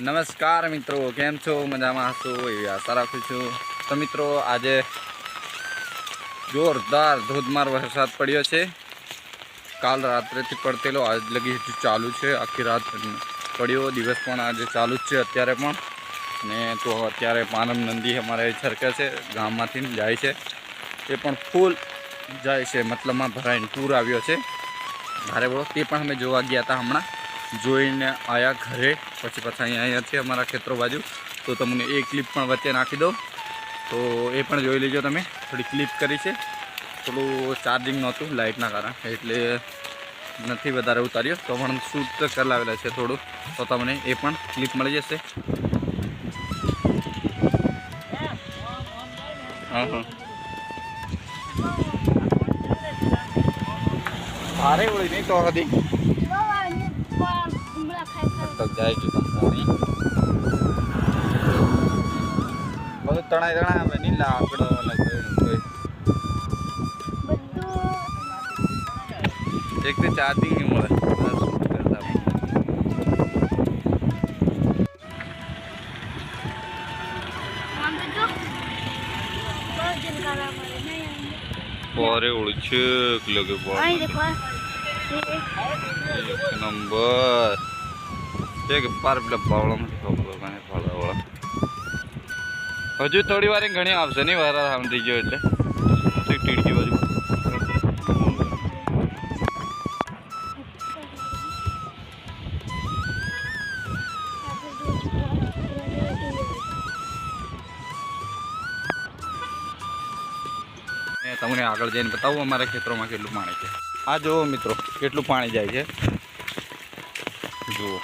નમસ્કાર મિત્રો, કેમ છો? મજામાં હશો? એવી આશા રાખું છું. તો મિત્રો, આજે જોરદાર ધોધમાર વરસાદ પડ્યો છે. કાલ રાત્રેથી પડતેલો આજ લગી હજુ ચાલુ છે. આખી રાત પડ્યો. દિવસ પણ આજે ચાલુ જ છે અત્યારે પણ. ને તો અત્યારે પાનમ નંદી અમારે છરકે છે, ગામમાંથી જાય છે. એ પણ ફૂલ જાય છે. મતલબમાં ભરાઈને પૂર આવ્યો છે. ભારે બળો તે પણ અમે જોવા ગયા હતા હમણાં. જોઈને આવ્યા ઘરે. પછી પાછા અહીંયા અહીંયા છે અમારા ખેતરો બાજુ. તો તમને એ ક્લિપ પણ વચ્ચે નાખી દઉં. તો એ પણ જોઈ લેજો તમે. થોડી ક્લિપ કરી છે. થોડું ચાર્જિંગ નહોતું લાઇટના કારણે. એટલે નથી વધારે ઉતાર્યો. તો પણ શૂટ કરાવેલા છે થોડું. તો તમને એ પણ ક્લિપ મળી જશે. હા હા. ભારે હોય નહીં તો હતી તક જાય છે કંપની બધું તણાય તણાઈ આવે નહીં લાકડો એક તો ચાર્જિંગ નહીં મળે. ભારે ઓળી છે લગે નંબર પાર પેલા મને ફાળાવાળા હજુ થોડી વાર ઘણી આવશે નહીં, વાર સાંભળી ગયો એટલે. ટીડકી બાજુ. તમને આગળ જઈને બતાવું અમારા ખેતરોમાં કેટલું પાણી છે. આ જુઓ મિત્રો, કેટલું પાણી જાય છે. જુઓ.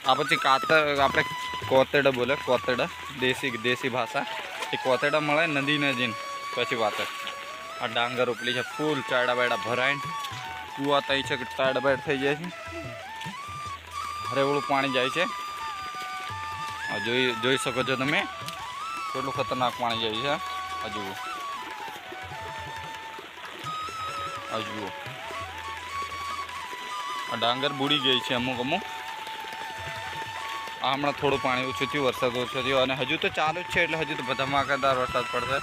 આ પછી કાતર આપણે કોતેડા બોલે કોતેડા દેશી દેશી ભાષા એ કોતેડા મળે નદીને જઈને પછી વાત આ ડાંગર ઉપલી છે ફૂલ ચાડા બાયડા ભરાઈને કુવા થઈ છે કે ચાડા બાયડ થઈ જાય છે હરેવળું પાણી જાય છે આ જોઈ જોઈ શકો છો તમે કેટલું ખતરનાક પાણી જાય છે આ જુઓ આ જુઓ આ ડાંગર બુડી ગઈ છે અમુક અમુક આ હમણાં થોડું પાણી ઓછું થયું, વરસાદ ઓછો થયો અને હજુ તો ચાલુ જ છે એટલે હજુ તો ધમાકેદાર વરસાદ પડશે.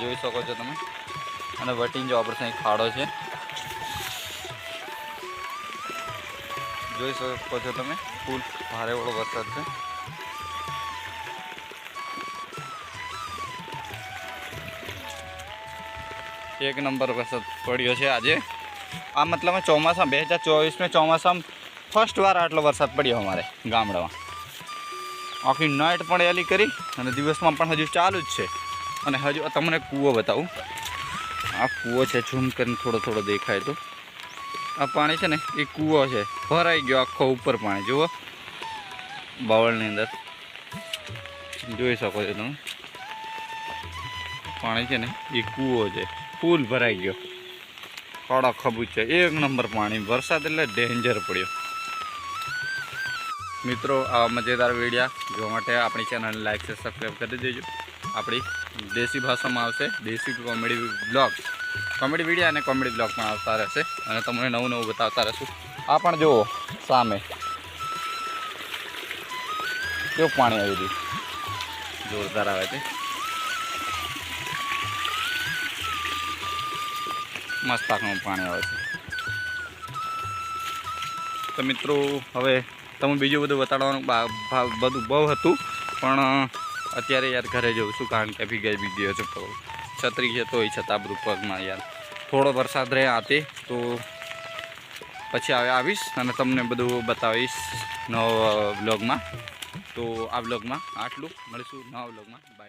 જોઈ શકો છો તમે. અને વટીન જો આપણે અહીં ખાડો છે. જોઈ શકો છો તમે, ફૂલ ભારે વાળો વરસાદ છે. એક નંબર વરસાદ પડ્યો છે આજે. આ મતલબ ચોમાસા બે હજાર ચોવીસમાં ચોમાસામાં ફર્સ્ટ વાર આટલો વરસાદ પડ્યો અમારે ગામડામાં. આખી નાઇટ પણ એલી કરી અને દિવસમાં પણ હજુ ચાલુ જ છે. અને હજુ તમને કૂવો બતાવું. આ કૂવો છે, ઝૂમ કરીને થોડો થોડો દેખાય તો. આ પાણી છે ને, એ કૂવો છે. ભરાઈ ગયો આખો ઉપર પાણી. જુઓ. બાવળની અંદર. જોઈ શકો છો તમે. પાણી છે ને, એ કૂવો છે. ફૂલ ભરાઈ ગયો. કડક ખબૂચ છે. એક નંબર પાણી. વરસાદ એટલે ડેન્જર પડ્યો. મિત્રો, આ મજેદાર વિડીયા જોવા માટે આપણી ચેનલને લાઈક છે સબસ્ક્રાઈબ કરી દેજો. આપણી દેશી ભાષામાં આવશે દેશી કોમેડી બ્લોગ કોમેડી વિડીયા અને કોમેડી બ્લોગ પણ આવતા રહેશે અને તમને નવું નવું બતાવતા રહેશું. આ પણ જુઓ, સામે. કેવું પાણી આવી રહ્યું? જોરદાર આવે છે. મસ્ત આખનું પાણી આવે છે. તો મિત્રો, હવે તમે બીજું બધું બતાડવાનું બધું બહુ હતું. પણ અત્યારે યાર ઘરે જઉં છું, કારણ કે ભીગાઈ ગયો છે પગ છત્રી છે તોય છતાં બધું પગમાં યાર. થોડો વરસાદ રહે આતે, તો પછી આવે આવીશ અને તમને બધું બતાવીશ નવા બ્લોગમાં તો આ બ્લોગમાં આટલું. મળીશું નવા બાય